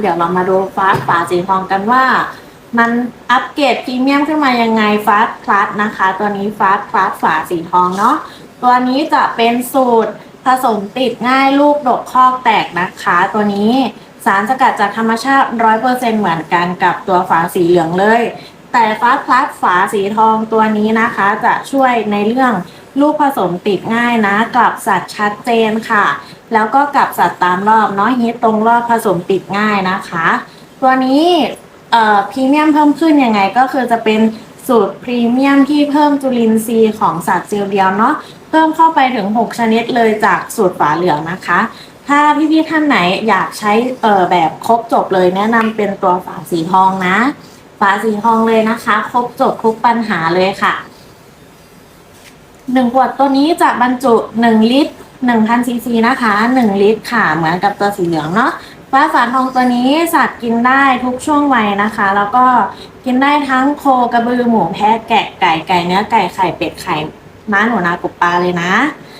เดี๋ยวเรามาดูฟ้าฝาสีทองกันว่า มันอัปเกรดพรีเมียมขึ้นมายังไงฟ้าคลัสนะคะ ตัวนี้ฟ้าคลัสฝาสีทองเนาะตัวนี้จะเป็นสูตรผสมติดง่ายลูกดกคอกแตกนะคะ ตัวนี้สารสกัดจากธรรมชาติ 100%เหมือนกันกับตัวฝาสีเหลืองเลย แต่ฟ้าคลัสฝาสีทองตัวนี้นะคะ จะช่วยในเรื่องลูกผสมติดง่ายนะกับสัตว์ชัดเจนค่ะ แล้วก็กับสัตว์ตามรอบเนาะฮิตตรงรอบผสมติดง่ายนะคะ ตัวนี้เอ่อพรีเมียมเพิ่มขึ้นยังไงก็คือจะเป็นสูตรพรีเมียมที่เพิ่มจุลินทรีย์ของสัตว์เซลล์เดียวเนาะเพิ่มเข้าไปถึง 6 ชนิดเลยจากสูตรฝาเหลืองนะคะ ถ้าพี่ๆท่านไหนอยากใช้เอ่อแบบครบจบเลยแนะนำเป็นตัวฝาสีทองนะ ฝาสีทองเลยนะคะ ครบจบทุกปัญหาเลยค่ะหนึ่งขวดตัวนี้จะบรรจุหนึ่งลิตรหนึ่งพันซีซีนะคะหนึ่งลิตรค่ะเหมือนกับตัวสีเหลืองเนาะฟ้าฝาทองตัวนี้สัตว์กินได้ทุกช่วงวัยนะคะ แล้วก็กินได้ทั้งโคกระบือหมูแพะแกะไก่ไก่เนื้อไก่ไข่เป็ดไข่ม้าหนูนากบปลาเลยนะ